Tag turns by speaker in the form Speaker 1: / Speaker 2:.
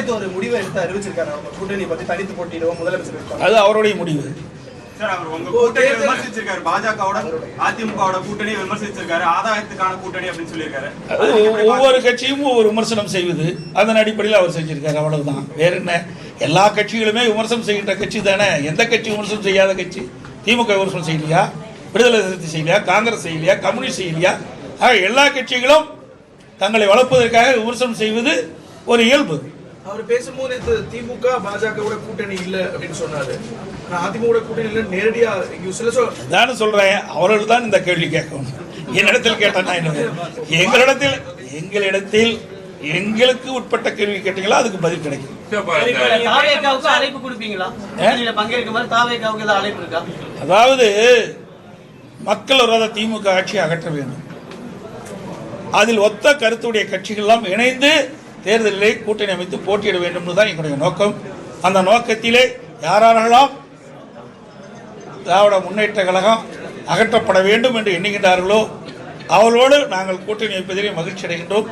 Speaker 1: நேத்து ஒரு முடிவை எடுத்து அறிவிச்சிருக்காரு. அவங்க கூட்டணி பத்தி தனித்து போட்டியிடுவோம் முதலமைச்சர்
Speaker 2: அது அவருடைய முடிவு.
Speaker 3: சார் அவர் உங்க
Speaker 1: ஓ,
Speaker 3: கூட்டணி
Speaker 1: தேர்தல்.
Speaker 3: விமர்சிச்சிருக்காரு. பாஜகவோட அதிமுகவோட கூட்டணி விமர்சிச்சிருக்காரு. ஆதாயத்துக்கான கூட்டணி அப்படின்னு சொல்லியிருக்காரு.
Speaker 2: அது ஒவ்வொரு கட்சியும் ஒவ்வொரு விமர்சனம் செய்வது அதன் அடிப்படையில் அவர் செஞ்சிருக்காரு. அவ்வளவுதான். வேற என்ன? எல்லா கட்சிகளுமே விமர்சனம் செய்கின்ற கட்சி தானே? எந்த கட்சி விமர்சனம் செய்யாத கட்சி? திமுக விமர்சனம் செய்யலையா? விடுதலை சிறுத்தை செய்யலையா? காங்கிரஸ் செய்யலையா? கம்யூனிஸ்ட் செய்யலையா? ஆக எல்லா கட்சிகளும் தங்களை வளர்ப்பதற்காக விமர்சனம் செய்வது ஒரு இயல்பு.
Speaker 1: அவர் பேசும்போது திமுக பாஜகவோட கூட்டணி இல்ல அப்படின்னு சொன்னாரு. அதிமுக கூட்டணி இல்ல நேரடியா
Speaker 2: தானே சொல்றேன். அவர்கள் தான் இந்த கேள்வி கேட்கணும் என்னிடத்தில் கேட்டா என்ன எங்களிடத்தில் எங்களிடத்தில் எங்களுக்கு உட்பட்ட கேள்வி கேட்டீங்களா? அதுக்கு பதில் கிடைக்கும்.
Speaker 4: அழைப்பு கொடுப்பீங்களா?
Speaker 2: அதாவது மக்கள் விரோத திமுக ஆட்சியை அகற்ற வேண்டும். அதில் ஒத்த கருத்துடைய கட்சிகளெல்லாம் இணைந்து தேர்தலிலே கூட்டணி அமைத்து போட்டியிட வேண்டும் தான் எங்களுடைய நோக்கம். அந்த நோக்கத்திலே யாரெல்லாம் திராவிட முன்னேற்ற கழகம் அகற்றப்பட வேண்டும் என்று எண்ணுகின்றார்களோ அவளோடு நாங்கள் கூட்டணி வைப்பதிலே மகிழ்ச்சி அடைகின்றோம்